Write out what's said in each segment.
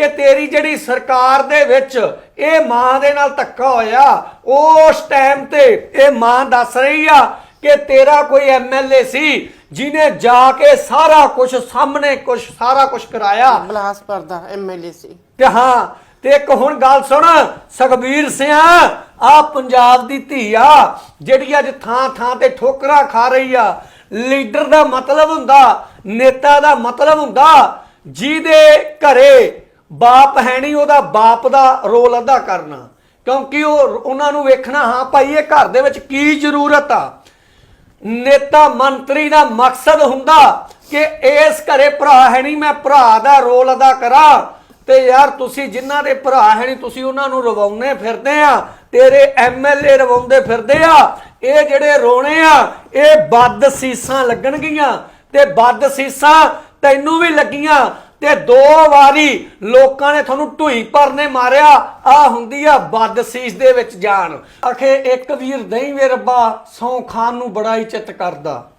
ਕਿ ਤੇਰੀ ਜਿਹੜੀ ਸਰਕਾਰ ਦੇ ਵਿੱਚ ਇਹ ਮਾਂ ਦੇ ਨਾਲ ਧੱਕਾ ਹੋਇਆ ਉਸ ਟਾਈਮ ਤੇ ਇਹ ਮਾਂ ਦੱਸ ਰਹੀ ਆ ਕਿ ਤੇਰਾ ਕੋਈ ਐਮਐਲਏ ਸੀ ਜਿਨੇ ਜਾ ਕੇ ਸਾਰਾ ਕੁਝ ਸਾਹਮਣੇ ਕੁਝ ਸਾਰਾ ਕੁਝ ਕਰਾਇਆ। ਬਲਾਸਪੁਰ ਦਾ ਐਮਐਲਏ ਸੀ। ਤੇ ਹਾਂ ਤੇ ਇੱਕ ਹੁਣ ਗੱਲ ਸੁਣ ਸੁਖਬੀਰ ਸਿੰਘ ਆ ਪੰਜਾਬ ਦੀ ਧੀ ਆ ਜਿਹੜੀ ਅੱਜ ਥਾਂ ਥਾਂ ਤੇ ਠੋਕਰਾਂ ਖਾ ਰਹੀ ਆ। ਲੀਡਰ ਦਾ ਮਤਲਬ ਹੁੰਦਾ ਨੇਤਾ ਦਾ ਮਤਲਬ ਹੁੰਦਾ ਜਿਹਦੇ ਘਰੇ ਬਾਪ ਹੈ ਨਹੀਂ, ਉਹਦਾ ਬਾਪ ਦਾ ਰੋਲ ਅਦਾ ਕਰਨਾ। ਕਿਉਂਕਿ ਉਹ ਉਹਨਾਂ ਨੂੰ ਵੇਖਣਾ, ਹਾਂ ਭਾਈ, ਇਹ ਘਰ ਦੇ ਵਿੱਚ ਕੀ ਜ਼ਰੂਰਤ ਆ? ਨੇਤਾ ਮੰਤਰੀ ਦਾ ਮਕਸਦ ਹੁੰਦਾ ਕਿ ਇਸ ਘਰੇ ਭਰਾ ਹੈ ਨਹੀਂ, ਮੈਂ ਭਰਾ ਦਾ ਰੋਲ ਅਦਾ ਕਰਾਂ। ਤੇ ਯਾਰ, ਤੁਸੀਂ ਜਿਨ੍ਹਾਂ ਦੇ ਭਰਾ ਹੈ ਨਹੀਂ, ਤੁਸੀਂ ਉਹਨਾਂ ਨੂੰ ਰਵਾਉਣੇ ਫਿਰਦੇ ਆ, ਤੇਰੇ ਐਮਐਲਏ ਰਵਾਉਂਦੇ ਫਿਰਦੇ ਆ। ਇਹ ਜਿਹੜੇ ਰੋਣੇ ਆ, ਇਹ ਬੱਦ ਸੀਸਾਂ ਲੱਗਣਗੀਆਂ। ਤੇ ਬੱਦ ਸੀਸਾਂ ਤੈਨੂੰ ਵੀ ਲੱਗੀਆਂ ਤੇ ਦੋ ਵਾਰੀ ਲੋਕਾਂ ਨੇ ਤੁਹਾਨੂੰ ਢੂਈ ਭਰਨੇ ਮਾਰਿਆ। ਆ ਹੁੰਦੀ ਆ ਬਦਸੀਸ ਦੇ ਵਿੱਚ ਜਾਣ ਅਖੇ ਇੱਕ ਵੀਰ ਨਹੀਂ ਵੇ ਰੱਬਾ, ਸੌ ਖਾਨ ਨੂੰ ਬੜਾ ਹੀ ਚਿੱਤ ਕਰਦਾ।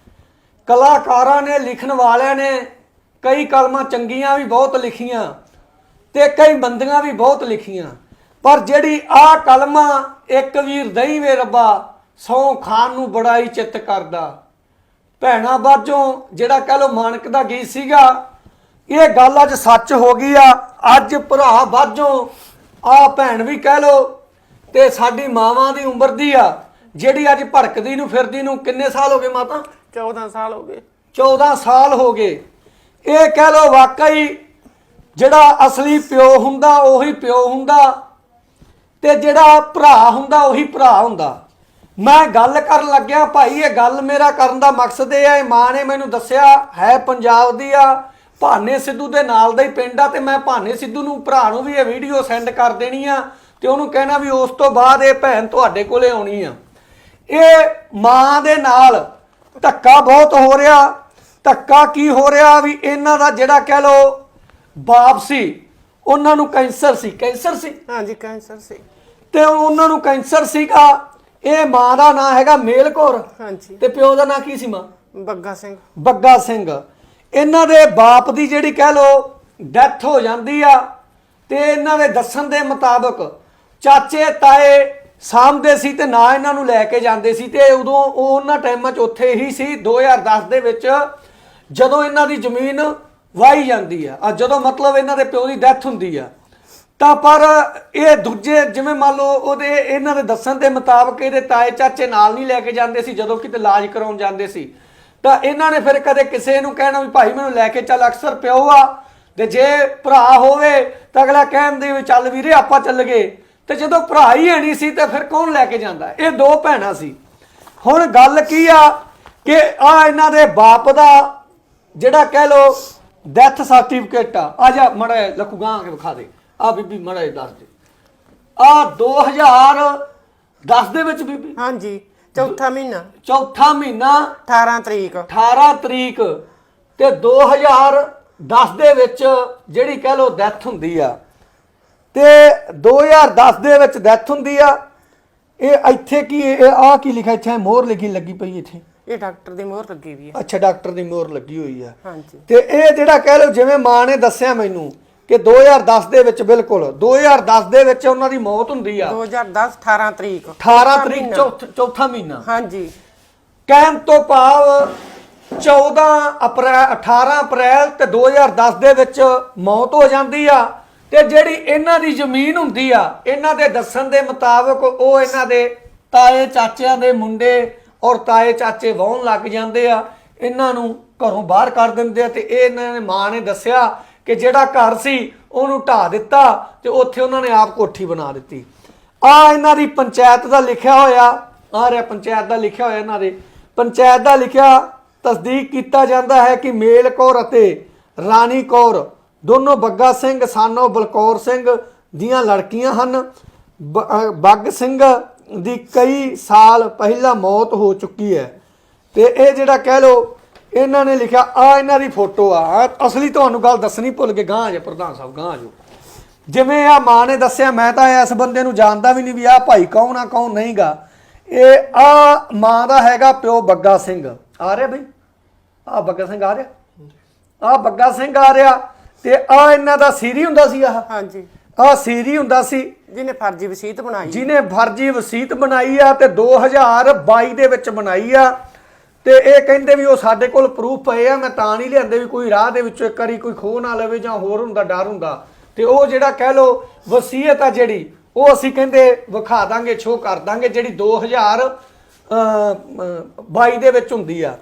ਕਲਾਕਾਰਾਂ ਨੇ, ਲਿਖਣ ਵਾਲਿਆਂ ਨੇ ਕਈ ਕਲਮਾਂ ਚੰਗੀਆਂ ਵੀ ਬਹੁਤ ਲਿਖੀਆਂ ਤੇ ਕਈ ਬੰਦੀਆਂ ਵੀ ਬਹੁਤ ਲਿਖੀਆਂ। ਪਰ ਜਿਹੜੀ ਆ ਕਲਮਾਂ ਇੱਕ ਵੀਰ ਨਹੀਂ ਵੇ ਰੱਬਾ, ਸੌ ਖਾਨ ਨੂੰ ਬੜਾ ਹੀ ਚਿੱਤ ਕਰਦਾ। ਭੈਣਾ ਬਾਝੋਂ ਜਿਹੜਾ ਕਹ ਲੋ ਮਾਨਕ ਦਾ ਗੀਤ ਸੀਗਾ ਇਹ ਗੱਲ ਅੱਜ ਸੱਚ ਹੋ ਗਈ ਆ। ਅੱਜ ਭਰਾ ਬਾਝੋਂ ਆ ਭੈਣ ਵੀ ਕਹਿ ਲੋ ਤੇ ਸਾਡੀ ਮਾਵਾਂ ਦੀ ਉਮਰ ਦੀ ਆ। ਜਿਹੜੀ ਅੱਜ ਭੜਕਦੀ ਨੂੰ ਫਿਰਦੀ ਨੂੰ ਕਿੰਨੇ ਸਾਲ ਹੋ ਗਏ ਮਾਤਾ? 14 ਸਾਲ ਹੋ ਗਏ। 14 ਸਾਲ ਹੋ ਗਏ। ਇਹ ਕਹਿ ਲੋ ਵਾਕਈ ਜਿਹੜਾ ਅਸਲੀ ਪਿਓ ਹੁੰਦਾ ਉਹੀ ਪਿਓ ਹੁੰਦਾ ਤੇ ਜਿਹੜਾ ਭਰਾ ਹੁੰਦਾ ਉਹੀ ਭਰਾ ਹੁੰਦਾ। ਮੈਂ ਗੱਲ ਕਰਨ ਲੱਗਿਆ ਭਾਈ ਇਹ ਗੱਲ ਮੇਰਾ ਕਰਨ ਦਾ ਮਕਸਦ ਇਹ ਹੈ ਮਾਂ ਨੇ ਮੈਨੂੰ ਦੱਸਿਆ ਹੈ ਪੰਜਾਬ ਦੀ ਆ। ਭਾਨੇ ਸਿੱਧੂ ਦੇ ਨਾਲ ਦਾ ਹੀ ਪਿੰਡ ਆ ਤੇ ਮੈਂ ਭਾਨੇ ਸਿੱਧੂ ਨੂੰ ਭਰਾ ਨੂੰ ਵੀ ਇਹ ਵੀਡੀਓ ਸੈਂਡ ਕਰ ਦੇਣੀ ਆ ਤੇ ਉਹਨੂੰ ਕਹਿਣਾ ਵੀ ਉਸ ਤੋਂ ਬਾਅਦ ਇਹ ਭੈਣ ਤੁਹਾਡੇ ਕੋਲੇ ਆਉਣੀ ਆ। ਇਹ ਮਾਂ ਦੇ ਨਾਲ ਧੱਕਾ ਬਹੁਤ ਹੋ ਰਿਹਾ। ਧੱਕਾ ਕੀ ਹੋ ਰਿਹਾ ਵੀ ਇਹਨਾਂ ਦਾ ਜਿਹੜਾ ਕਹਿ ਲੋ ਬਾਪ ਸੀ ਉਹਨਾਂ ਨੂੰ ਕੈਂਸਰ ਸੀ। ਕੈਂਸਰ ਸੀ? ਹਾਂਜੀ ਕੈਂਸਰ ਸੀ। ਤੇ ਉਹਨਾਂ ਨੂੰ ਕੈਂਸਰ ਸੀਗਾ। ਇਹ ਮਾਂ ਦਾ ਨਾਂ ਹੈਗਾ ਮੇਲ ਕੌਰ ਹਾਂਜੀ। ਤੇ ਪਿਓ ਦਾ ਨਾਂ ਕੀ ਸੀ ਮਾਂ? ਬੱਗਾ ਸਿੰਘ। ਬੱਗਾ ਸਿੰਘ। ਇਹਨਾਂ ਦੇ ਬਾਪ ਦੀ ਜਿਹੜੀ ਕਹਿ ਲੋ ਡੈਥ ਹੋ ਜਾਂਦੀ ਆ ਤੇ ਇਹਨਾਂ ਦੇ ਦੱਸਣ ਦੇ ਮੁਤਾਬਕ ਚਾਚੇ ਤਾਏ ਸਾਂਭਦੇ ਸੀ ਤੇ ਨਾ ਇਹਨਾਂ ਨੂੰ ਲੈ ਕੇ ਜਾਂਦੇ ਸੀ ਤੇ ਉਦੋਂ ਉਹ ਉਹਨਾਂ ਟਾਈਮਾਂ 'ਚ ਉੱਥੇ ਹੀ ਸੀ 2010 ਦੇ ਵਿੱਚ ਜਦੋਂ ਇਹਨਾਂ ਦੀ ਜ਼ਮੀਨ ਵਾਹੀ ਜਾਂਦੀ ਆ। ਆ ਜਦੋਂ ਮਤਲਬ ਇਹਨਾਂ ਦੇ ਪਿਓ ਦੀ ਡੈਥ ਹੁੰਦੀ ਆ। ਤਾਂ ਪਰ ਇਹ ਦੂਜੇ ਜਿਵੇਂ ਮੰਨ ਲਓ ਉਹਦੇ ਇਹਨਾਂ ਦੇ ਦੱਸਣ ਦੇ ਮੁਤਾਬਕ ਇਹਦੇ ਤਾਏ ਚਾਚੇ ਨਾਲ ਨਹੀਂ ਲੈ ਕੇ ਜਾਂਦੇ ਸੀ, ਜਦੋਂ ਕਿਤੇ ਇਲਾਜ ਕਰਾਉਣ ਜਾਂਦੇ ਸੀ। ਤਾਂ ਇਹਨਾਂ ਨੇ ਫਿਰ ਕਦੇ ਕਿਸੇ ਨੂੰ ਕਹਿਣਾ ਵੀ ਭਾਈ ਮੈਨੂੰ ਲੈ ਕੇ ਚੱਲ, ਅਕਸਰ ਪਿਓ ਆ ਤੇ ਜੇ ਭਰਾ ਹੋਵੇ ਤਾਂ ਅਗਲਾ ਕਹਿੰਦੇ ਵੀ ਚੱਲ ਵੀਰੇ ਆਪਾਂ ਚੱਲ ਗਏ। ਤੇ ਜਦੋਂ ਭਰਾ ਹੀ ਹੈ ਨਹੀਂ ਸੀ ਤੇ ਫਿਰ ਕੌਣ ਲੈ ਕੇ ਜਾਂਦਾ? ਇਹ ਦੋ ਭੈਣਾਂ ਸੀ। ਹੁਣ ਗੱਲ ਕੀ ਆ ਕਿ ਆ ਇਹਨਾਂ ਦੇ ਬਾਪ ਦਾ ਜਿਹੜਾ ਕਹਿ ਲੋ ਡੈਥ ਸਰਟੀਫਿਕੇਟ ਆ। ਆ ਜਾ ਮੜਾ ਲਖੂ ਗਾਂ ਕੇ ਵਿਖਾ ਦੇ। ਆ ਬੀਬੀ ਮੜਾ ਦੱਸ ਦੇ। ਆ 2010 ਦੇ ਵਿੱਚ ਬੀਬੀ। ਹਾਂਜੀ। ਚੌਥਾ ਮਹੀਨਾ। ਚੌਥਾ ਮਹੀਨਾ 18 ਤਰੀਕ। 18 ਤਰੀਕ ਤੇ 2010 ਦੇ ਵਿੱਚ ਜਿਹੜੀ ਕਹਿ ਲੋ ਡੈਥ ਹੁੰਦੀ ਆ। ਤੇ 2010 ਦੇ ਵਿੱਚ ਡੈਥ ਹੁੰਦੀ ਆ। ਇਹ ਇੱਥੇ ਕੀ ਇਹ ਆ ਕੀ ਲਿਖਿਆ ਇੱਥੇ? ਮੋਹਰ ਲਿਖੀ ਲੱਗੀ ਪਈ ਇੱਥੇ। ਇਹ ਡਾਕਟਰ ਦੀ ਮੋਹਰ ਲੱਗੀ ਵੀ ਹੈ। ਅੱਛਾ ਡਾਕਟਰ ਦੀ ਮੋਹਰ ਲੱਗੀ ਹੋਈ ਆ। ਹਾਂਜੀ। ਤੇ ਇਹ ਜਿਹੜਾ ਕਹਿ ਲਓ ਜਿਵੇਂ ਮਾਂ ਨੇ ਦੱਸਿਆ ਮੈਨੂੰ ਕਿ 2010 ਦੇ ਵਿੱਚ ਬਿਲਕੁਲ 2010 ਦੇ ਵਿੱਚ ਉਹਨਾਂ ਦੀ ਮੌਤ ਹੁੰਦੀ ਆ। 2010 18 ਤਰੀਕ। 18 ਤਰੀਕ ਚੌਥ- ਮਹੀਨਾ। ਹਾਂਜੀ। ਕਹਿਣ ਤੋਂ ਭਾਵ 14 ਅਪ੍ਰੈਲ 18 ਅਪ੍ਰੈਲ ਤੇ 2010 ਦੇ ਵਿੱਚ ਮੌਤ ਹੋ ਜਾਂਦੀ ਆ ਤੇ ਜਿਹੜੀ ਇਹਨਾਂ ਦੀ ਜ਼ਮੀਨ ਹੁੰਦੀ ਆ ਇਹਨਾਂ ਦੇ ਦੱਸਣ ਦੇ ਮੁਤਾਬਕ ਉਹ ਇਹਨਾਂ ਦੇ ਤਾਏ ਚਾਚਿਆਂ ਦੇ ਮੁੰਡੇ ਔਰ ਤਾਏ ਚਾਚੇ ਵਾਹੁਣ ਲੱਗ ਜਾਂਦੇ ਆ ਇਹਨਾਂ ਨੂੰ ਘਰੋਂ ਬਾਹਰ ਕਰ ਦਿੰਦੇ ਆ ਤੇ ਇਹ ਇਹਨਾਂ ਨੇ ਮਾਂ ਨੇ ਦੱਸਿਆ ਕਿ ਜਿਹੜਾ ਘਰ ਸੀ, ਉਹਨੂੰ ਢਾ ਦਿੱਤਾ ਤੇ ਉੱਥੇ ਉਹਨਾਂ ਨੇ ਆਪ ਕੋਠੀ ਬਣਾ ਦਿੱਤੀ। ਆ ਇਹਨਾਂ ਦੀ ਪੰਚਾਇਤ ਦਾ ਲਿਖਿਆ ਹੋਇਆ, ਆ ਰਿਹਾ ਪੰਚਾਇਤ ਦਾ ਲਿਖਿਆ ਹੋਇਆ ਇਹਨਾਂ ਦੇ। ਪੰਚਾਇਤ ਦਾ ਲਿਖਿਆ ਤਸਦੀਕ ਕੀਤਾ ਜਾਂਦਾ ਹੈ ਕਿ ਮੇਲ ਕੌਰ ਅਤੇ ਰਾਣੀ ਕੌਰ ਦੋਨੋਂ ਬੱਗਾ ਸਿੰਘ, ਸਾਨੋ ਬਲਕੌਰ ਸਿੰਘ ਦੀਆਂ ਲੜਕੀਆਂ ਹਨ। ਬ- ਬੱਗ ਸਿੰਘ ਦੀ ਕਈ ਸਾਲ ਪਹਿਲਾਂ ਮੌਤ ਹੋ ਚੁੱਕੀ ਹੈ। ਤੇ ਇਹ ਜਿਹੜਾ ਕਹਿ ਲੋ ਇਹਨਾਂ ਨੇ ਲਿਖਿਆ ਆ ਇਹਨਾਂ ਦੀ ਫੋਟੋ ਆ। ਅਸਲੀ ਤੁਹਾਨੂੰ ਗੱਲ ਦੱਸਣੀ ਭੁੱਲ ਗਏ ਗਾਂ ਜੇ ਪ੍ਰਧਾਨ ਸਾਹਿਬ ਗਾਂ ਜੋ। ਜਿਵੇਂ ਆ ਮਾਂ ਨੇ ਦੱਸਿਆ ਮੈਂ ਤਾਂ ਇਸ ਬੰਦੇ ਨੂੰ ਜਾਣਦਾ ਵੀ ਨਹੀਂ ਵੀ ਆ ਭਾਈ ਕੌਣ ਆ ਕੌਣ ਨਹੀਂਗਾ। ਇਹ ਆ ਮਾਂ ਦਾ ਹੈਗਾ ਪਿਓ ਬੱਗਾ ਸਿੰਘ। ਆ ਰਿਹਾ ਬਈ? ਆ ਬੱਗਾ ਸਿੰਘ ਆ ਰਿਹਾ? ਆ ਬੱਗਾ ਸਿੰਘ ਆ ਰਿਹਾ ਤੇ ਆ ਇਹਨਾਂ ਦਾ ਸੀਰੀ ਹੁੰਦਾ ਸੀ ਆਹ। ਹਾਂਜੀ। ਆ ਸੀਰੀ ਹੁੰਦਾ ਸੀ। ਜਿਹਨੇ ਫਰਜ਼ੀ ਵਸੀਤ ਬਣਾਈ। ਜਿਹਨੇ ਫਰਜ਼ੀ ਵਸੀਤ ਬਣਾਈ ਆ ਤੇ 2022 ਦੇ ਵਿੱਚ ਬਣਾਈ ਆ। ਤੇ ਇਹ ਕਹਿੰਦੇ ਵੀ ਉਹ ਸਾਡੇ ਕੋਲ ਪ੍ਰੂਫ ਪਏ ਆ ਮੈਂ ਤਾਂ ਨਹੀਂ ਲਿਆਂਦੇ ਵੀ ਕੋਈ ਰਾਹ ਦੇ ਵਿੱਚੋਂ ਇੱਕ ਵਾਰੀ ਕੋਈ ਖੋਹ ਨਾ ਲਵੇ ਜਾਂ ਹੋਰ ਹੁੰਦਾ ਡਰ ਹੁੰਦਾ। ਤੇ ਉਹ ਜਿਹੜਾ ਕਹਿ ਲੋ ਵਸੀਅਤ ਆ ਜਿਹੜੀ ਉਹ ਅਸੀਂ ਕਹਿੰਦੇ ਵਿਖਾ ਦਾਂਗੇ ਸ਼ੋਅ ਕਰ ਦਾਂਗੇ ਜਿਹੜੀ 2000 ਅ, ਅ, 22 ਦੇ ਵਿੱਚ ਹੁੰਦੀ ਆ।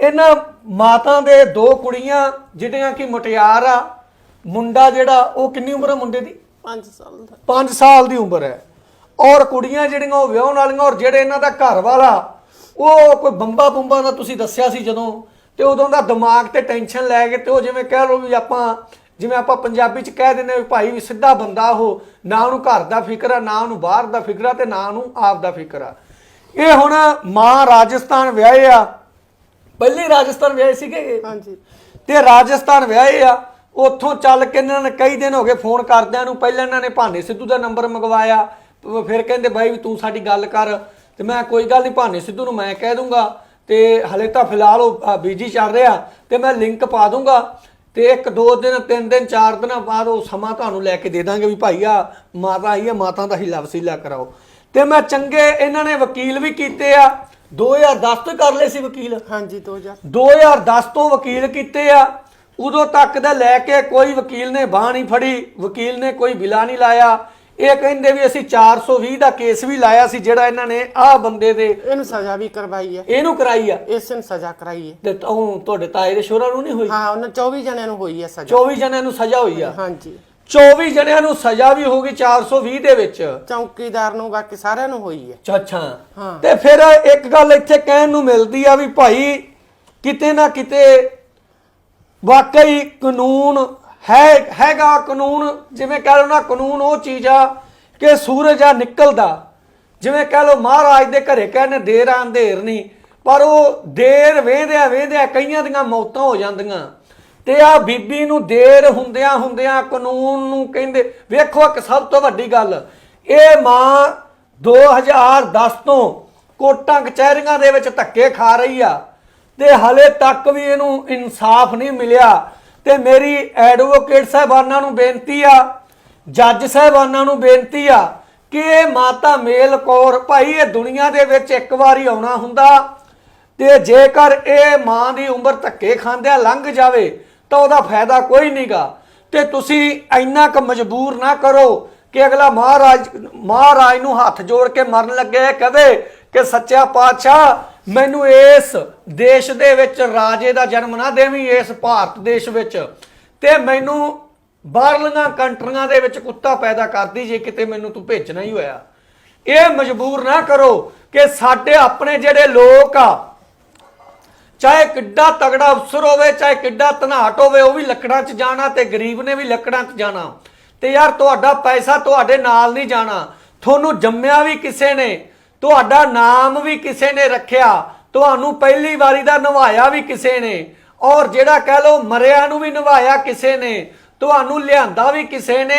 ਇਹਨਾਂ ਮਾਤਾ ਦੇ ਦੋ ਕੁੜੀਆਂ ਜਿਹੜੀਆਂ ਕਿ ਮੁਟਿਆਰ ਆ ਮੁੰਡਾ ਜਿਹੜਾ ਉਹ ਕਿੰਨੀ ਉਮਰ ਆ ਮੁੰਡੇ ਦੀ? 5 ਸਾਲ ਦਾ। 5 ਸਾਲ ਦੀ ਉਮਰ ਹੈ। ਔਰ ਕੁੜੀਆਂ ਜਿਹੜੀਆਂ ਉਹ ਵਿਆਹਣ ਵਾਲੀਆਂ ਔਰ ਜਿਹੜੇ ਇਹਨਾਂ ਦਾ ਘਰ ਵਾਲਾ ਉਹ ਕੋਈ ਬੰਬਾ ਬੰਬਾ ਦਾ ਤੁਸੀਂ ਦੱਸਿਆ ਸੀ ਜਦੋਂ ਤੇ ਉਦੋਂ ਦਾ ਦਿਮਾਗ ਤੇ ਟੈਨਸ਼ਨ ਲੈ ਕੇ ਤੇ ਉਹ ਜਿਵੇਂ ਕਹਿ ਲਓ ਵੀ ਆਪਾਂ ਜਿਵੇਂ ਆਪਾਂ ਪੰਜਾਬੀ ਚ ਕਹਿ ਦਿੰਦੇ ਵੀ ਭਾਈ ਵੀ ਸਿੱਧਾ ਬੰਦਾ ਉਹ ਨਾ ਉਹਨੂੰ ਘਰ ਦਾ ਫਿਕਰ ਆ ਨਾ ਉਹਨੂੰ ਬਾਹਰ ਦਾ ਫਿਕਰ ਆ ਤੇ ਨਾ ਉਹਨੂੰ ਆਪ ਦਾ ਫਿਕਰ ਆ ਇਹ ਹੁਣ ਮਾਂ ਰਾਜਸਥਾਨ ਵਿਆਹੇ ਆ ਪਹਿਲੇ ਰਾਜਸਥਾਨ ਵਿਆਹੇ ਸੀਗੇ? ਹਾਂਜੀ ਤੇ ਰਾਜਸਥਾਨ ਵਿਆਹੇ ਆ ਉੱਥੋਂ ਚੱਲ ਕੇ ਇਹਨਾਂ ਨੇ ਕਈ ਦਿਨ ਹੋ ਗਏ ਫੋਨ ਕਰਦਿਆਂ ਨੂੰ ਪਹਿਲਾਂ ਇਹਨਾਂ ਨੇ ਭਾਨੇ ਸਿੱਧੂ ਦਾ ਨੰਬਰ ਮੰਗਵਾਇਆ ਫਿਰ ਕਹਿੰਦੇ ਬਾਈ ਵੀ ਤੂੰ ਸਾਡੀ ਗੱਲ ਕਰ ਤੇ ਮੈਂ ਕੋਈ ਗੱਲ ਨਹੀਂ ਭਾਨੇ ਸਿੱਧੂ ਨੂੰ ਮੈਂ ਕਹਿ ਦੂੰਗਾ ਤੇ ਹਲੇ ਤਾਂ ਫਿਲਹਾਲ ਉਹ ਬੀਜੀ ਚੱਲ ਰਿਹਾ ਤੇ ਮੈਂ ਲਿੰਕ ਪਾ ਦੂੰਗਾ ਤੇ ਇੱਕ ਦੋ ਦਿਨ ਤਿੰਨ ਦਿਨ ਚਾਰ ਦਿਨਾਂ ਬਾਅਦ ਉਹ ਸਮਾਂ ਤੁਹਾਨੂੰ ਲੈ ਕੇ ਦੇ ਦਾਂਗੇ ਵੀ ਭਾਈ ਆ ਮਾਤਾ ਆਈ ਆ ਮਾਤਾ ਦਾ ਹਿੱਲਾ ਵਸੀਲਾ ਕਰਾਓ। ਤੇ ਮੈਂ ਚੰਗੇ ਇਹਨਾਂ ਨੇ ਵਕੀਲ ਵੀ ਕੀਤੇ ਆ 2010 ਤੋਂ ਕਰ ਲਏ ਸੀ ਵਕੀਲ। ਹਾਂਜੀ 2000 2010 ਤੋਂ ਵਕੀਲ ਕੀਤੇ ਆ ਉਦੋਂ ਤੱਕ ਦਾ ਲੈ ਕੇ ਕੋਈ ਵਕੀਲ ਨੇ ਬਾਹ ਨਹੀਂ ਫੜੀ ਵਕੀਲ ਨੇ ਕੋਈ ਬਿਲਾ ਨਹੀਂ ਲਾਇਆ। ਇਹ ਕਹਿੰਦੇ ਵੀ ਅਸੀਂ 420 ਦਾ ਕੇਸ ਵੀ ਲਾਇਆ ਸੀ ਜਿਹੜਾ ਇਹਨਾਂ ਨੇ ਆਹ ਬੰਦੇ ਦੇ ਇਹਨੂੰ ਸਜ਼ਾ ਵੀ ਕਰਵਾਈ ਹੈ। ਇਹਨੂੰ ਕਰਾਈ ਆ। ਇਸ ਨੂੰ ਸਜ਼ਾ ਕਰਾਈ ਹੈ। ਤੇ ਉਹ ਤੁਹਾਡੇ ਤਾਏ ਦੇ ਸ਼ੋਰਾਂ ਨੂੰ ਨਹੀਂ ਹੋਈ? ਹਾਂ ਉਹਨਾਂ 24 ਜਣਿਆਂ ਨੂੰ ਹੋਈ ਹੈ ਸਜ਼ਾ। 24 ਜਣਿਆਂ ਨੂੰ ਸਜ਼ਾ ਹੋਈ ਆ? ਹਾਂਜੀ। 24 ਜਣਿਆਂ ਨੂੰ ਸਜ਼ਾ ਵੀ ਹੋ ਗਈ 420 ਦੇ ਵਿੱਚ। ਚੌਕੀਦਾਰ ਨੂੰ ਬਾਕੀ ਸਾਰਿਆਂ ਨੂੰ ਹੋਈ ਹੈ। ਅੱਛਾ ਅੱਛਾ। ਹਾਂ। ਤੇ ਫਿਰ ਇੱਕ ਗੱਲ ਇੱਥੇ ਕਹਿਣ ਨੂੰ ਮਿਲਦੀ ਆ ਵੀ ਭਾਈ ਕਿਤੇ ਨਾ ਕਿਤੇ ਵਾਕਈ ਕਾਨੂੰਨ ਹੈ, ਹੈਗਾ ਕਾਨੂੰਨ, ਜਿਵੇਂ ਕਹਿ ਲਓ ਨਾ ਕਾਨੂੰਨ ਉਹ ਚੀਜ਼ ਆ ਕਿ ਸੂਰਜ ਆ ਨਿਕਲਦਾ। ਜਿਵੇਂ ਕਹਿ ਲਓ ਮਹਾਰਾਜ ਦੇ ਘਰੇ ਕਹਿੰਦੇ ਦੇਰ ਆ ਅੰਧੇਰ ਨਹੀਂ, ਪਰ ਉਹ ਦੇਰ ਵੇਂਦਿਆ ਵੇਂਦਿਆ ਕਈਆਂ ਦੀਆਂ ਮੌਤਾਂ ਹੋ ਜਾਂਦੀਆਂ। ਤੇ ਆ ਬੀਬੀ ਨੂੰ ਦੇਰ ਹੁੰਦਿਆਂ ਹੁੰਦਿਆਂ ਕਾਨੂੰਨ ਨੂੰ ਕਹਿੰਦੇ, ਵੇਖੋ ਇੱਕ ਸਭ ਤੋਂ ਵੱਡੀ ਗੱਲ, ਇਹ ਮਾਂ 2010 ਤੋਂ ਕੋਟਾਂ ਕਚਹਿਰੀਆਂ ਦੇ ਵਿੱਚ ਧੱਕੇ ਖਾ ਰਹੀ ਆ, ਤੇ ਹਲੇ ਤੱਕ ਵੀ ਇਹਨੂੰ ਇਨਸਾਫ ਨਹੀਂ ਮਿਲਿਆ। ਤੇ ਮੇਰੀ ਐਡਵੋਕੇਟ ਸਾਹਿਬਾਨਾਂ ਨੂੰ ਬੇਨਤੀ ਆ ਜੱਜ ਸਾਹਿਬਾਨਾਂ ਨੂੰ ਬੇਨਤੀ ਆ ਕਿ ਇਹ ਮਾਤਾ ਮੇਲ ਕੌਰ, ਭਾਈ ਇਹ ਦੁਨੀਆ ਦੇ ਵਿੱਚ ਇੱਕ ਵਾਰੀ ਆਉਣਾ ਹੁੰਦਾ ਤੇ ਜੇਕਰ ਇਹ ਮਾਂ ਦੀ ਉਮਰ ਧੱਕੇ ਖਾਂਦਿਆਂ ਲੰਘ ਜਾਵੇ, ਤਾਂ ਉਹਦਾ ਫਾਇਦਾ ਕੋਈ ਨਹੀਂਗਾ ਤੇ ਤੁਸੀਂ ਇੰਨਾ ਕੁ ਮਜਬੂਰ ਨਾ ਕਰੋ ਕਿ ਅਗਲਾ ਮਹਾਰਾਜ ਮਹਾਰਾਜ ਨੂੰ ਹੱਥ ਜੋੜ ਕੇ ਮਰਨ ਲੱਗੇ, ਕਹੇ ਕਿ ਸੱਚਾ ਪਾਤਸ਼ਾਹ ਮੈਨੂੰ ਇਸ ਦੇਸ਼ ਦੇ ਵਿੱਚ ਰਾਜੇ ਦਾ ਜਨਮ ਨਾ ਦੇਵੀਂ, ਇਸ ਭਾਰਤ ਦੇਸ਼ ਵਿੱਚ। ਤੇ ਮੈਨੂੰ ਬਾਹਰਲੀਆਂ ਕੰਟਰੀਆਂ ਦੇ ਵਿੱਚ ਕੁੱਤਾ ਪੈਦਾ ਕਰਦੀ, ਜੇ ਕਿਤੇ ਮੈਨੂੰ ਤੂੰ ਭੇਜਣਾ ਹੀ ਹੋਇਆ। ਇਹ ਮਜਬੂਰ ਨਾ ਕਰੋ ਕਿ ਸਾਡੇ ਆਪਣੇ ਜਿਹੜੇ ਲੋਕ ਆ, ਚਾਹੇ ਕਿੱਡਾ ਤਗੜਾ ਅਫਸਰ ਹੋਵੇ, ਚਾਹੇ ਕਿੱਡਾ ਧਨਾਟ ਹੋਵੇ, ਉਹ ਵੀ ਲੱਕੜਾਂ 'ਚ ਜਾਣਾ ਤੇ ਗਰੀਬ ਨੇ ਵੀ ਲੱਕੜਾਂ 'ਚ ਜਾਣਾ। ਤੇ ਯਾਰ ਤੁਹਾਡਾ ਪੈਸਾ ਤੁਹਾਡੇ ਨਾਲ ਨਹੀਂ ਜਾਣਾ। ਤੁਹਾਨੂੰ ਜੰਮਿਆ ਵੀ ਕਿਸੇ ਨੇ ਤੁਹਾਡਾ ਨਾਮ ਵੀ ਕਿਸੇ ਨੇ ਰੱਖਿਆ, ਤੁਹਾਨੂੰ ਪਹਿਲੀ ਵਾਰੀ ਦਾ ਨਿਭਾਇਆ ਵੀ ਕਿਸੇ ਨੇ, ਔਰ ਜਿਹੜਾ ਕਹਿ ਲੋ ਮਰਿਆ ਨੂੰ ਵੀ ਨਿਭਾਇਆ ਕਿਸੇ ਨੇ, ਤੁਹਾਨੂੰ ਲਿਆਂਦਾ ਵੀ ਕਿਸੇ ਨੇ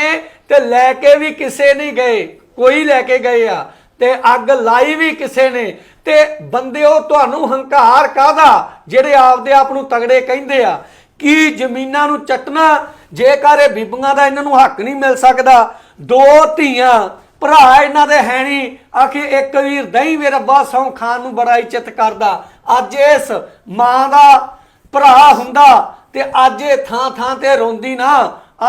ਤੇ ਲੈ ਕੇ ਵੀ ਕਿਸੇ ਨਹੀਂ ਗਏ, ਕੋਈ ਲੈ ਕੇ ਗਏ ਆ, ਤੇ ਅੱਗ ਲਾਈ ਵੀ ਕਿਸੇ ਨੇ, ਤੇ ਬੰਦਿਓ ਤੁਹਾਨੂੰ ਹੰਕਾਰ ਕਾਦਾ ਜਿਹੜੇ ਆਪਦੇ ਆਪ ਨੂੰ ਤਗੜੇ ਕਹਿੰਦੇ ਆ? ਕੀ ਜ਼ਮੀਨਾਂ ਨੂੰ ਚੱਟਣਾ? ਜੇਕਰ ਇਹ ਬੀਬੀਆਂ ਦਾ ਇਹਨਾਂ ਨੂੰ ਹੱਕ ਨਹੀਂ ਮਿਲ ਸਕਦਾ, ਦੋ ਧੀਆਂ ਭਰਾ ਇਹਨਾਂ ਦੇ ਹੈ ਨਹੀਂ। ਆਖੇ, ਇੱਕ ਵੀਰ ਦਹੀਂ ਵੀ ਰੱਬਾ ਸੌ ਖਾਨ ਨੂੰ ਬੜਾ ਇੱਜ਼ਤ ਕਰਦਾ। ਅੱਜ ਇਸ ਮਾਂ ਦਾ ਭਰਾ ਹੁੰਦਾ ਤੇ ਅੱਜ ਇਹ ਥਾਂ ਥਾਂ ਤੇ ਰੋਂਦੀ ਨਾ।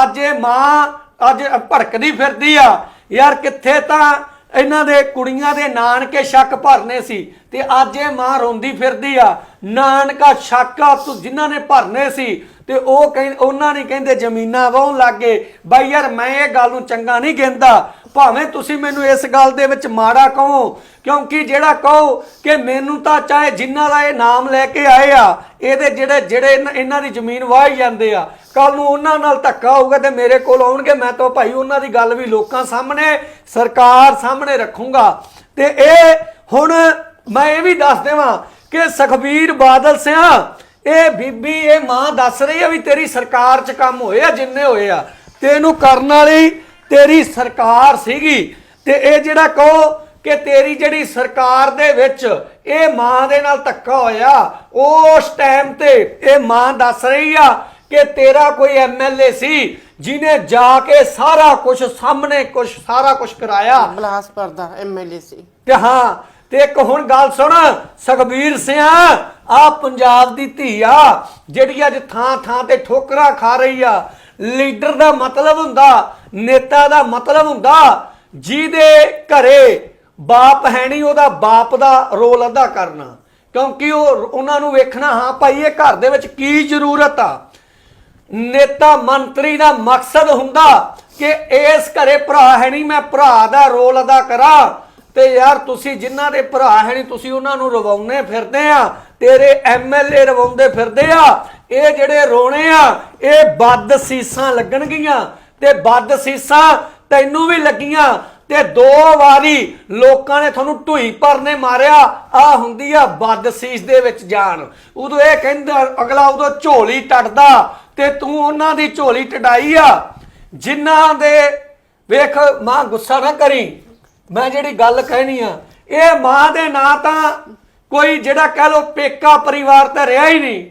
ਅੱਜ ਇਹ ਮਾਂ ਅੱਜ ਭੜਕਦੀ ਫਿਰਦੀ ਆ। ਯਾਰ ਕਿੱਥੇ ਤਾਂ ਇਹਨਾਂ ਦੇ ਕੁੜੀਆਂ ਦੇ ਨਾਨਕੇ ਸ਼ੱਕ ਭਰਨੇ ਸੀ ਤੇ ਅੱਜ ਇਹ ਮਾਂ ਰੋਂਦੀ ਫਿਰਦੀ ਆ। ਨਾਨਕਾ ਸ਼ੱਕ ਤੂੰ ਜਿਨ੍ਹਾਂ ਨੇ ਭਰਨੇ ਸੀ ਤੇ ਉਹ ਕਹਿੰ, ਉਹਨਾਂ ਨੇ ਕਹਿੰਦੇ ਜ਼ਮੀਨਾਂ ਵਾਹਣ ਲੱਗੇ ਬਾਈ ਯਾਰ, ਮੈਂ ਇਹ ਗੱਲ ਨੂੰ ਚੰਗਾ ਨਹੀਂ ਕਹਿੰਦਾ ਭਾਵੇਂ ਤੁਸੀਂ ਮੈਨੂੰ ਇਸ ਗੱਲ ਦੇ ਵਿੱਚ ਮਾੜਾ ਕਹੋ, ਕਿਉਂਕਿ ਜਿਹੜਾ ਕਹੋ ਕਿ ਮੈਨੂੰ ਤਾਂ ਚਾਹੇ ਜਿਨ੍ਹਾਂ ਦਾ ਇਹ ਨਾਮ ਲੈ ਕੇ ਆਏ ਆ, ਇਹਦੇ ਜਿਹੜੇ ਜਿਹੜੇ ਇਹਨਾਂ- ਇਹਨਾਂ ਦੀ ਜ਼ਮੀਨ ਵਾਹੀ ਜਾਂਦੇ ਆ ਕੱਲ ਨੂੰ ਉਹਨਾਂ ਨਾਲ ਧੱਕਾ ਹੋਊਗਾ ਤੇ ਮੇਰੇ ਕੋਲ ਆਉਣਗੇ, ਮੈਂ ਤਾਂ ਭਾਈ ਉਹਨਾਂ ਦੀ ਗੱਲ ਵੀ ਲੋਕਾਂ ਸਾਹਮਣੇ, ਸਰਕਾਰ ਸਾਹਮਣੇ ਰੱਖੂੰਗਾ। ਤੇ ਇਹ ਹੁਣ ਮੈਂ ਇਹ ਵੀ ਦੱਸ ਦੇਵਾਂ ਕਿ ਸੁਖਬੀਰ ਬਾਦਲ ਸਿੰਘ ਇਹ ਬੀਬੀ, ਇਹ ਮਾਂ ਦੱਸ ਰਹੀ ਆ ਵੀ ਤੇਰੀ ਸਰਕਾਰ 'ਚ ਕੰਮ ਹੋਏ ਆ, ਜਿੰਨੇ ਹੋਏ ਆ, ਤੇ ਇਹਨੂੰ ਕਰਨ ਵਾਲੀ ਤੇਰੀ ਸਰਕਾਰ ਸੀਗੀ ਤੇ ਇਹ ਜਿਹੜਾ ਕਹੋ ਕਿ ਤੇਰੀ ਜਿਹੜੀ ਸਰਕਾਰ ਦੇ ਵਿੱਚ ਇਹ ਮਾਂ ਦੇ ਨਾਲ ਧੱਕਾ ਹੋਇਆ ਉਸ ਟਾਈਮ ਤੇ ਇਹ ਮਾਂ ਦੱਸ ਰਹੀ ਆ ਕਿ ਤੇਰਾ ਕੋਈ ਐਮਐਲਏ ਸੀ ਜਿਹਨੇ ਜਾ ਕੇ ਸਾਰਾ ਕੁਝ ਸਾਹਮਣੇ ਕੁਝ ਸਾਰਾ ਕੁਝ ਕਰਾਇਆ। ਬਲਾਸਪੁਰ ਦਾ ਐਮਐਲਏ ਸੀ। ਤੇ ਹਾਂ ਤੇ ਇੱਕ ਹੁਣ ਗੱਲ ਸੁਣ ਸੁਖਬੀਰ ਸਿਆ ਆ ਪੰਜਾਬ ਦੀ ਧੀ ਆ ਜਿਹੜੀ ਅੱਜ ਥਾਂ ਥਾਂ ਤੇ ਠੋਕਰਾਂ ਖਾ ਰਹੀ ਆ। ਲੀਡਰ ਦਾ ਮਤਲਬ ਹੁੰਦਾ, ਨੇਤਾ ਦਾ ਮਤਲਬ ਹੁੰਦਾ, ਜਿਹਦੇ ਘਰੇ ਬਾਪ ਹੈ ਨਹੀਂ, ਉਹਦਾ ਬਾਪ ਦਾ ਰੋਲ ਅਦਾ ਕਰਨਾ। ਕਿਉਂਕਿ ਉਹ ਉਹਨਾਂ ਨੂੰ ਵੇਖਣਾ, ਹਾਂ ਭਾਈ, ਇਹ ਘਰ ਦੇ ਵਿੱਚ ਕੀ ਜ਼ਰੂਰਤ ਆ? ਨੇਤਾ ਮੰਤਰੀ ਦਾ ਮਕਸਦ ਹੁੰਦਾ ਕਿ ਇਸ ਘਰੇ ਭਰਾ ਹੈ ਨਹੀਂ, ਮੈਂ ਭਰਾ ਦਾ ਰੋਲ ਅਦਾ ਕਰਾਂ। ਤੇ ਯਾਰ, ਤੁਸੀਂ ਜਿਨ੍ਹਾਂ ਦੇ ਭਰਾ ਹੈ ਨਹੀਂ, ਤੁਸੀਂ ਉਹਨਾਂ ਨੂੰ ਰਵਾਉਣੇ ਫਿਰਦੇ ਆ, ਤੇਰੇ ਐਮਐਲਏ ਰਵਾਉਂਦੇ ਫਿਰਦੇ ਆ, ਇਹ ਜਿਹੜੇ ਰੋਣੇ ਆ ਇਹ ਬੱਦ ਸੀਸਾਂ ਲੱਗਣਗੀਆਂ ਤੇ ਬੱਦ ਸੀਸਾਂ ਤੈਨੂੰ ਵੀ ਲੱਗੀਆਂ ਤੇ ਦੋ ਵਾਰੀ ਲੋਕਾਂ ਨੇ ਤੁਹਾਨੂੰ ਢੂਈ ਭਰਨੇ ਮਾਰਿਆ। ਆ ਹੁੰਦੀ ਆ ਬੱਦ ਸੀਸ ਦੇ ਵਿੱਚ ਜਾਣ ਉਦੋਂ ਇਹ ਕਹਿੰਦਾ ਅਗਲਾ ਉਦੋਂ ਝੋਲੀ ਟੱਟਦਾ ਤੇ ਤੂੰ ਉਹਨਾਂ ਦੀ ਝੋਲੀ ਟਡਾਈ ਆ। ਜਿਨ੍ਹਾਂ ਦੇ ਵੇਖ, ਮਾਂ ਗੁੱਸਾ ਨਾ ਕਰੀ। ਮੈਂ ਜਿਹੜੀ ਗੱਲ ਕਹਿਣੀ ਆ, ਇਹ ਮਾਂ ਦੇ ਨਾਂ ਤਾਂ ਕੋਈ ਜਿਹੜਾ ਕਹਿ ਲੋ ਪੇਕਾ ਪਰਿਵਾਰ ਤਾਂ ਰਿਹਾ ਹੀ ਨਹੀਂ।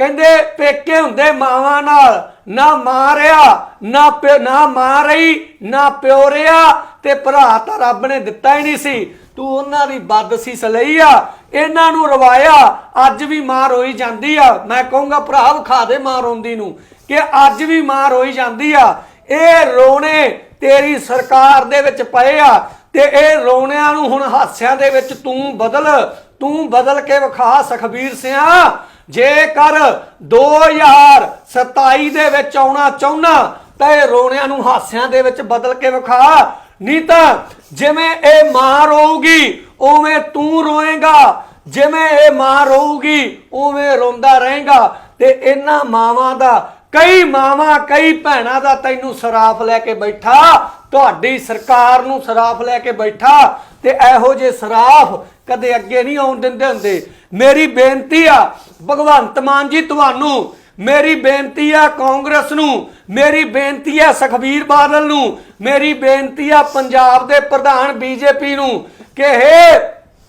ਕਹਿੰਦੇ ਪੇਕੇ ਹੁੰਦੇ ਮਾਵਾਂ ਨਾਲ, ਨਾ ਮਾਂ ਰਿਆ ਨਾ ਪਿਓ, ਨਾ ਮਾਂ ਰਹੀ, ਨਾ ਪਿਓ ਰਿਆ ਤੇ ਭਰਾ ਤਾਂ ਰੱਬ ਨੇ ਦਿੱਤਾ ਹੀ ਨਹੀਂ ਸੀ। ਤੂੰ ਉਹਨਾਂ ਦੀ ਬਦਸੀਸ ਲਈ ਆ, ਇਹਨਾਂ ਨੂੰ ਰਵਾਇਆ, ਅੱਜ ਵੀ ਮਾਂ ਰੋਈ ਜਾਂਦੀ ਆ। ਮੈਂ ਕਹੂੰਗਾ, ਭਰਾ ਵਿਖਾ ਦੇ ਮਾਂ ਰੋਂਦੀ ਨੂੰ, ਕਿ ਅੱਜ ਵੀ ਮਾਂ ਰੋਈ ਜਾਂਦੀ ਆ। ਇਹ ਰੋਣੇ ਤੇਰੀ ਸਰਕਾਰ ਦੇ ਵਿੱਚ ਪਏ ਆ, ਤੇ ਇਹ ਰੋਣਿਆਂ ਨੂੰ ਹੁਣ ਹਾਸਿਆਂ ਦੇ ਵਿੱਚ ਤੂੰ ਬਦਲ ਤੂੰ ਬਦਲ ਕੇ ਵਿਖਾ ਸੁਖਬੀਰ ਸਿਆ। ਜੇਕਰ 2027 ਦੇ ਵਿੱਚ ਆਉਣਾ ਚਾਹੁੰਨਾ, ਤਾਂ ਇਹ ਰੋਣਿਆਂ ਨੂੰ ਹਾਸਿਆਂ ਦੇ ਵਿੱਚ ਬਦਲ ਕੇ ਵਿਖਾ। ਨਹੀਂ ਤਾਂ ਜਿਵੇਂ ਇਹ ਮਾਂ ਰੋਊਗੀ, ਉਵੇਂ ਤੂੰ ਰੋਏਗਾ। ਜਿਵੇਂ ਇਹ ਮਾਂ ਰੋਊਗੀ, ਉਵੇਂ ਰੋਂਦਾ ਰਹੇਗਾ। ਤੇ ਇਹਨਾਂ ਮਾਵਾਂ ਦਾ, ਕਈ ਮਾਵਾਂ, ਕਈ ਭੈਣਾਂ ਦਾ ਤੈਨੂੰ ਸਰਾਫ ਲੈ ਕੇ ਬੈਠਾ। ਤੁਹਾਡੀ ਸਰਕਾਰ ਨੂੰ ਸਰਾਫ ਲੈ ਕੇ ਬੈਠਾ। ਤੇ ਇਹੋ ਜੇ ਸਰਾਫ ਕਦੇ ਅੱਗੇ ਨਹੀਂ ਆਉਣ ਦਿੰਦੇ ਹੁੰਦੇ। ਮੇਰੀ ਬੇਨਤੀ ਆ, ਭਗਵੰਤ ਮਾਨ ਜੀ ਤੁਹਾਨੂੰ, ਮੇਰੀ ਬੇਨਤੀ ਆ ਕਾਂਗਰਸ ਨੂੰ, ਮੇਰੀ ਬੇਨਤੀ ਆ ਸੁਖਬੀਰ ਬਾਦਲ ਨੂੰ, ਮੇਰੀ ਬੇਨਤੀ ਆ ਪੰਜਾਬ ਦੇ ਪ੍ਰਧਾਨ ਬੀਜੇਪੀ ਨੂੰ ਕਿ ਹੇ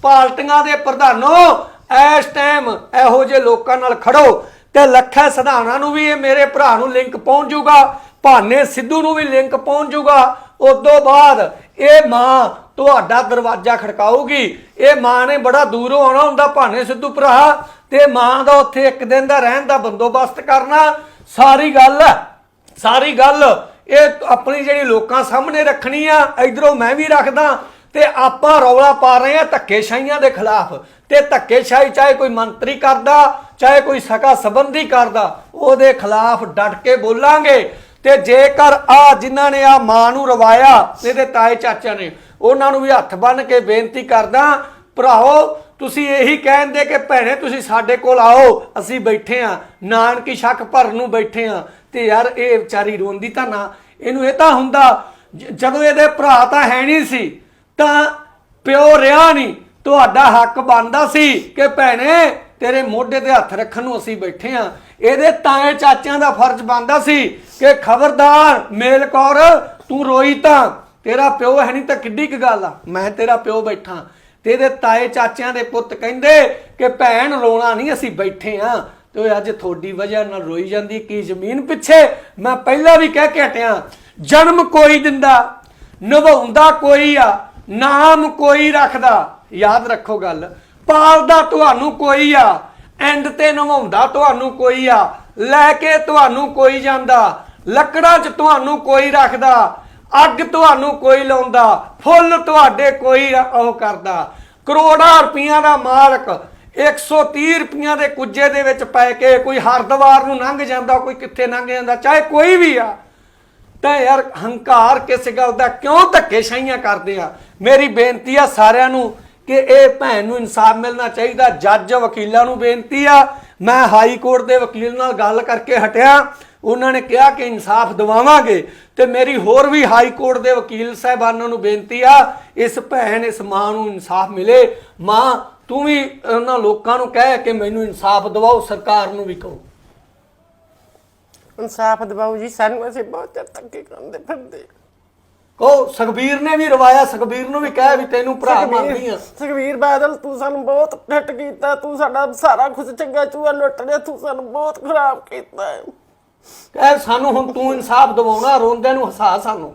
ਪਾਰਟੀਆਂ ਦੇ ਪ੍ਰਧਾਨੋ, ਇਸ ਟਾਈਮ ਇਹੋ ਜਿਹੇ ਲੋਕਾਂ ਨਾਲ ਖੜੋ ਤੇ ਲੱਖਾ ਸਿਧਾਣਾ ਨੂੰ ਵੀ ਇਹ ਮੇਰੇ ਭਰਾ ਨੂੰ ਲਿੰਕ ਪਹੁੰਚ ਜਾਊਗਾ, ਭਾਨੇ ਸਿੱਧੂ ਨੂੰ ਵੀ ਲਿੰਕ ਪਹੁੰਚ ਜਾਊਗਾ। ਉਦੋਂ ਬਾਅਦ ਇਹ ਮਾਂ ਤੁਹਾਡਾ ਦਰਵਾਜ਼ਾ ਖੜਕਾਊਗੀ। ਇਹ ਮਾਂ ਨੇ ਬੜਾ ਦੂਰੋਂ ਆਉਣਾ ਹੁੰਦਾ, ਭਾਨੇ ਸਿੱਧੂ ਭਰਾ। ਤੇ ਮਾਂ ਦਾ ਉੱਥੇ ਇੱਕ ਦਿਨ ਦਾ ਰਹਿਣ ਦਾ ਬੰਦੋਬਸਤ ਕਰਨਾ, ਸਾਰੀ ਗੱਲ ਹੈ, ਸਾਰੀ ਗੱਲ। ਇਹ ਆਪਣੀ ਜਿਹੜੀ ਲੋਕਾਂ ਸਾਹਮਣੇ ਰੱਖਣੀ ਆ, ਇਧਰੋਂ ਮੈਂ ਵੀ ਰੱਖਦਾ। ਤੇ ਆਪਾਂ ਰੌਲਾ ਪਾ ਰਹੇ ਆ ਧੱਕੇਸ਼ਾਹੀਆਂ ਦੇ ਖਿਲਾਫ। ਤੇ ਧੱਕੇਸ਼ਾਹੀ ਚਾਹੇ ਕੋਈ ਮੰਤਰੀ ਕਰਦਾ, ਚਾਹੇ ਕੋਈ ਸਕਾ ਸੰਬੰਧੀ ਕਰਦਾ, ਉਹਦੇ ਖਿਲਾਫ ਡਟ ਕੇ ਬੋਲਾਂਗੇ। ਤੇ ਜੇਕਰ ਆ ਜਿਨ੍ਹਾਂ ਨੇ ਆ ਮਾਂ ਨੂੰ ਰਵਾਇਆ, ਇਹਦੇ ਤਾਏ ਚਾਚਾ ਨੇ ਉਹਨਾਂ ਨੂੰ ਵੀ ਹੱਥ ਬੰਨ ਕੇ ਬੇਨਤੀ ਕਰਦਾ, ਭਰਾਓ, ਤੁਸੀਂ ਇਹੀ ਕਹਿੰਦੇ ਕਿ ਭੈਣੇ, ਤੁਸੀਂ ਸਾਡੇ ਕੋਲ ਆਓ, ਅਸੀਂ ਬੈਠੇ ਆ, ਨਾਨਕੀ ਸ਼ੱਕ ਭਰਨ ਨੂੰ ਬੈਠੇ ਆ, ਤੇ ਯਾਰ ਇਹ ਵਿਚਾਰੀ ਰੋਂਦੀ ਤਾਂ ਨਾ। ਇਹਨੂੰ ਇਹ ਤਾਂ ਹੁੰਦਾ, ਜ- ਜਦੋਂ ਇਹਦੇ ਭਰਾ ਤਾਂ ਹੈ ਨਹੀਂ ਸੀ, ਤਾਂ ਪਿਓ ਰਿਹਾ ਨਹੀਂ। ਤੁਹਾਡਾ ਹੱਕ ਬਣਦਾ ਸੀ ਕਿ ਭੈਣੇ, ਤੇਰੇ ਮੋਢੇ ਤੇ ਹੱਥ ਰੱਖਣ ਨੂੰ ਅਸੀਂ ਬੈਠੇ ਆ। ਇਹਦੇ ਤਾਏ ਚਾਚਿਆਂ ਦਾ ਫਰਜ਼ ਬਣਦਾ ਸੀ ਕਿ ਖਬਰਦਾਰ, ਮੇਲ ਕੌਰ, ਤੂੰ ਰੋਈ ਤਾਂ ਤੇਰਾ ਪਿਓ ਹੈ ਨਹੀਂ ਤਾਂ ਕਿੱਡੀ ਕੁ ਗੱਲ ਆ? ਮੈਂ ਤੇਰਾ ਪਿਓ ਬੈਠਾ। ਤੇ ਇਹਦੇ ਤਾਏ ਚਾਚਿਆਂ ਦੇ ਪੁੱਤ ਕਹਿੰਦੇ ਕਿ ਭੈਣ ਰੋਣਾ ਨਹੀਂ, ਅਸੀਂ ਬੈਠੇ ਆ। ਤੇ ਉਹ ਅੱਜ ਤੁਹਾਡੀ ਵਜ੍ਹਾ ਨਾਲ ਰੋਈ ਜਾਂਦੀ, ਕੀ ਜ਼ਮੀਨ ਪਿੱਛੇ? ਮੈਂ ਪਹਿਲਾਂ ਵੀ ਕਹਿ ਕੇ ਹਟਿਆ। ਜਨਮ ਕੋਈ ਦਿੰਦਾ ਨਿਭਾਉਂਦਾ ਕੋਈ ਆ, ਨਾਮ ਕੋਈ ਰੱਖਦਾ। ਯਾਦ ਰੱਖੋ ਗੱਲ, ਪਾਲਦਾ ਤੁਹਾਨੂੰ ਕੋਈ ਆ ਐਂਡ ਤੇ ਨਿਭਾਉਂਦਾ ਤੁਹਾਨੂੰ ਕੋਈ ਆ, ਲੈ ਕੇ ਤੁਹਾਨੂੰ ਕੋਈ ਜਾਂਦਾ, ਲੱਕੜਾਂ 'ਚ ਤੁਹਾਨੂੰ ਕੋਈ ਰੱਖਦਾ। ਅੱਗ ਤੁਹਾਨੂੰ ਕੋਈ ਲਾਉਂਦਾ, ਫੁੱਲ ਤੁਹਾਡੇ ਕੋਈ ਉਹ ਕਰਦਾ। ਕਰੋੜਾਂ ਰੁਪਈਆਂ ਦਾ ਮਾਲਕ 130 ਰੁਪਈਆਂ ਦੇ ਕੁੱਜੇ ਦੇ ਵਿੱਚ ਪੈ ਕੇ ਕੋਈ ਹਰਦਵਾਰ ਨੂੰ ਲੰਘ ਜਾਂਦਾ, ਕੋਈ ਕਿੱਥੇ ਲੰਘ ਜਾਂਦਾ, ਚਾਹੇ ਕੋਈ ਵੀ ਆ। ਤਾਂ ਯਾਰ ਹੰਕਾਰ ਕਿਸ ਗੱਲ ਦਾ, ਕਿਉਂ ਧੱਕੇਸ਼ਾਹੀਆਂ ਕਰਦੇ ਆ? ਮੇਰੀ ਬੇਨਤੀ ਆ ਸਾਰਿਆਂ ਨੂੰ ਕਿ ਇਹ ਭੈਣ ਨੂੰ ਇਨਸਾਫ ਮਿਲਣਾ ਚਾਹੀਦਾ। ਜੱਜ ਵਕੀਲਾਂ ਨੂੰ ਬੇਨਤੀ ਆ। ਮੈਂ ਹਾਈ ਕੋਰਟ ਦੇ ਵਕੀਲ ਨਾਲ ਗੱਲ ਕਰਕੇ ਹਟਿਆ। ਉਹਨਾਂ ਨੇ ਕਿਹਾ ਕਿ ਇਨਸਾਫ ਦਿਵਾਵਾਂਗੇ ਤੇ ਮੇਰੀ ਹੋਰ ਵੀ ਹਾਈ ਕੋਰਟ ਦੇ ਵਕੀਲ ਸਾਹਿਬਾਨਾਂ ਨੂੰ ਬੇਨਤੀ ਆ ਇਸ ਭੈਣ ਇਸ ਮਾਂ ਨੂੰ ਇਨਸਾਫ ਮਿਲੇ। ਮਾਂ ਤੂੰ ਵੀ ਉਹਨਾਂ ਲੋਕਾਂ ਨੂੰ ਕਹਿ ਕਿ ਮੈਨੂੰ ਇਨਸਾਫ ਦਿਵਾਓ ਸਰਕਾਰ ਨੂੰ ਵੀ ਕਹੋ। ਇਨਸਾਫ ਦਿਵਾਓ ਜੀ ਸਾਨੂੰ ਅਸੀਂ ਬਹੁਤ ਚਿਰ ਧੱਕੇ ਖਾਂਦੇ ਫਿਰਦੇ ਕਹੋ ਸੁਖਬੀਰ ਨੇ ਵੀ ਰਵਾਇਆ ਸੁਖਬੀਰ ਨੂੰ ਵੀ ਕਹਿ ਵੀ ਤੈਨੂੰ ਭਰਾ ਮੰਨਦੀ ਆ। ਸੁਖਵੀਰ ਬਾਦਲ ਤੂੰ ਸਾਨੂੰ ਬਹੁਤ ਠੱਟ ਕੀਤਾ ਤੂੰ ਸਾਡਾ ਸਾਰਾ ਕੁਝ ਚੰਗਾ ਚੂਹਾ ਲੁੱਟ ਲਿਆ ਤੂੰ ਸਾਨੂੰ ਬਹੁਤ ਖਰਾਬ ਕੀਤਾ ਹੈ। ਕਹਿ ਸਾਨੂੰ ਹੁਣ ਤੂੰ ਇਨਸਾਫ ਦਿਵਾਉਣਾ, ਰੋਂਦਿਆਂ ਨੂੰ ਹਸਾ ਸਾਨੂੰ।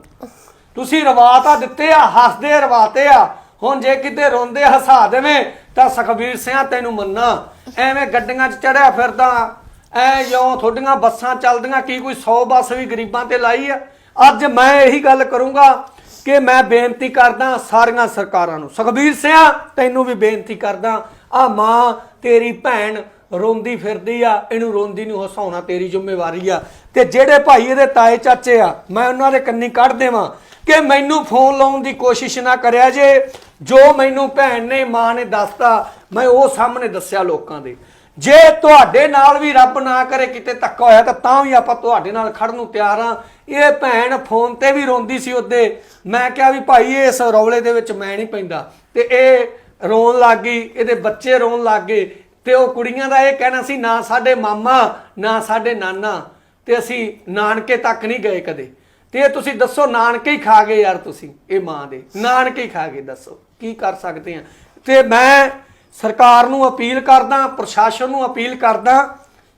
ਤੁਸੀਂ ਰਵਾਤਾ ਦਿੱਤੇ ਆ, ਹੱਸਦੇ ਰਵਾਤੇ ਆ। ਹੁਣ ਜੇ ਕਿਤੇ ਰੋਂਦੇ ਹਸਾ ਦੇਵੇਂ, ਤਾਂ ਸੁਖਬੀਰ ਸਿੰਘ ਤੈਨੂੰ ਮੰਨਾ। ਐਵੇਂ ਗੱਡੀਆਂ 'ਚ ਚੜਿਆ ਫਿਰਦਾ, ਐ ਜਿਉਂ ਤੁਹਾਡੀਆਂ ਬੱਸਾਂ ਚੱਲਦੀਆਂ, ਕੀ ਕੋਈ 100 ਬੱਸ ਵੀ ਗਰੀਬਾਂ ਤੇ ਲਾਈ ਆ? ਅੱਜ ਮੈਂ ਇਹੀ ਗੱਲ ਕਰੂੰਗਾ ਕਿ ਮੈਂ ਬੇਨਤੀ ਕਰਦਾ ਸਾਰੀਆਂ ਸਰਕਾਰਾਂ ਨੂੰ। ਸੁਖਬੀਰ ਸਿੰਘ ਤੈਨੂੰ ਵੀ ਬੇਨਤੀ ਕਰਦਾ ਆ ਮਾਂ ਤੇਰੀ ਭੈਣ ਰੋਂਦੀ ਫਿਰਦੀ ਆ, ਇਹਨੂੰ ਰੋਂਦੀ ਨੂੰ ਹਸਾਉਣਾ ਤੇਰੀ ਜ਼ਿੰਮੇਵਾਰੀ ਆ। ਤੇ ਜਿਹੜੇ ਭਾਈ ਇਹਦੇ ਤਾਏ ਚਾਚੇ ਆ, ਮੈਂ ਉਹਨਾਂ ਦੇ ਕੰਨੀ ਕੱਢ ਦੇਵਾਂ। ਕਿ ਮੈਨੂੰ ਫੋਨ ਲਾਉਣ ਦੀ ਕੋਸ਼ਿਸ਼ ਨਾ ਕਰਿਆ ਜੇ। ਜੋ ਮੈਨੂੰ ਭੈਣ ਨੇ, ਮਾਂ ਨੇ ਦੱਸਤਾ, ਮੈਂ ਉਹ ਸਾਹਮਣੇ ਦੱਸਿਆ ਲੋਕਾਂ ਦੇ। ਜੇ ਤੁਹਾਡੇ ਨਾਲ ਵੀ ਰੱਬ ਨਾ ਕਰੇ ਕਿਤੇ ਧੱਕਾ ਹੋਇਆ, ਤਾਂ ਤਾਂ ਵੀ ਆਪਾਂ ਤੁਹਾਡੇ ਨਾਲ ਖੜਨ ਨੂੰ ਤਿਆਰ ਆ। ਇਹ ਭੈਣ ਫੋਨ ਤੇ ਵੀ ਰੋਂਦੀ ਸੀ ਉਹਦੇ। ਮੈਂ ਕਿਹਾ ਵੀ ਭਾਈ ਇਸ ਰੌਲੇ ਦੇ ਵਿੱਚ ਮੈਂ ਨਹੀਂ ਪੈਂਦਾ। ਤੇ ਇਹ ਰੋਣ ਲੱਗ ਗਈ, ਇਹਦੇ ਬੱਚੇ ਰੋਣ ਲੱਗ ਗਏ। ਤੇ ਉਹ ਕੁੜੀਆਂ ਦਾ ਇਹ ਕਹਿਣਾ ਸੀ, ਨਾ ਸਾਡੇ ਮਾਮਾ, ਨਾ ਸਾਡੇ ਨਾਨਾ, ਤੇ ਅਸੀਂ ਨਾਨਕੇ ਤੱਕ ਨਹੀਂ ਗਏ ਕਦੇ। ਤੇ ਇਹ ਤੁਸੀਂ ਦੱਸੋ, ਨਾਨਕੇ ਹੀ ਖਾ ਗਏ ਯਾਰ ਤੁਸੀਂ, ਇਹ ਮਾਂ ਦੇ। ਨਾਨਕੇ ਹੀ ਖਾ ਗਏ, ਦੱਸੋ, ਕੀ ਕਰ ਸਕਦੇ ਆ? ਤੇ ਮੈਂ ਸਰਕਾਰ ਨੂੰ ਅਪੀਲ ਕਰਦਾ, ਪ੍ਰਸ਼ਾਸਨ ਨੂੰ ਅਪੀਲ ਕਰਦਾ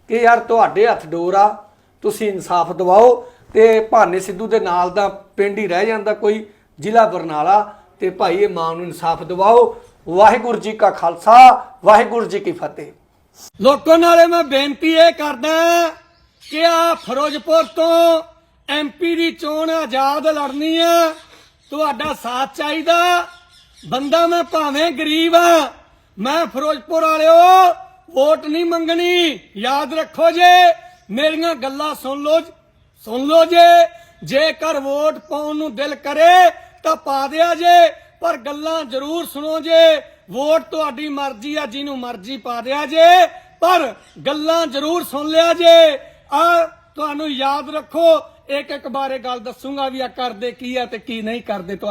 ਕਿ ਯਾਰ ਤੁਹਾਡੇ ਹੱਥ ਡੋਰ ਆ, ਤੁਸੀਂ ਇਨਸਾਫ ਦਿਵਾਓ ਤੇ ਭਾਨੇ ਸਿੱਧੂ ਦੇ ਨਾਲ ਦਾ ਪਿੰਡ ਹੀ ਰਹਿ ਜਾਂਦਾ ਕੋਈ, ਜ਼ਿਲ੍ਹਾ ਬਰਨਾਲਾ, ਤੇ ਭਾਈ ਇਹ ਮਾਂ ਨੂੰ ਇਨਸਾਫ ਦਿਵਾਓ। ਵਾਹਿਗੁਰੂ ਜੀ ਕਾ ਖਾਲਸਾ, ਵਾਹਿਗੁਰੂ ਜੀ ਕੀ ਫਤਿਹ। ਲੋਕਾਂ ਨਾਲੇ ਮੈਂ ਬੇਨਤੀ ਇਹ ਕਰਦਾ ਕਿ ਆ ਫਿਰੋਜ਼ਪੁਰ ਤੋਂ ਐਮਪੀ ਦੀ ਚੋਣ ਆਜ਼ਾਦ ਲੜਨੀ ਆ। ਤੁਹਾਡਾ ਸਾਥ ਚਾਹੀਦਾ। ਬੰਦਾ ਮੈਂ ਭਾਵੇਂ ਗਰੀਬ ਆ, ਮੈਂ ਫਿਰੋਜ਼ਪੁਰ ਵਾਲਿਓ, ਵੋਟ ਨਹੀਂ ਮੰਗਣੀ। ਯਾਦ ਰੱਖੋ ਜੇ, ਮੇਰੀਆਂ ਗੱਲਾਂ ਸੁਣ ਲਓ ਸੁਣ ਲਓ ਜੇ। ਜੇਕਰ ਵੋਟ ਪਾਉਣ ਨੂੰ ਦਿਲ ਕਰੇ ਤਾਂ ਪਾ ਦਿਆ ਜੇ। ਪਰ ਗੱਲਾਂ ਜ਼ਰੂਰ ਸੁਣੋ ਜੇ। ਵੋਟ ਤੁਹਾਡੀ ਮਰਜ਼ੀ ਆ, ਜਿਹਨੂੰ ਮਰਜ਼ੀ ਪਾ ਦਿਆ ਜੇ। ਪਰ ਗੱਲਾਂ ਜ਼ਰੂਰ ਸੁਣ ਲਿਆ ਜੇ। ਆ, ਤੁਹਾਨੂੰ ਯਾਦ ਰੱਖੋ ਇੱਕ ਇੱਕ ਬਾਰੇ ਗੱਲ ਦੱਸੂਗਾ ਵੀ ਆ ਕਰਦੇ ਕੀ ਆ ਤੇ ਕੀ ਨਹੀਂ ਕਰਦੇ ਤੁਹਾਡੇ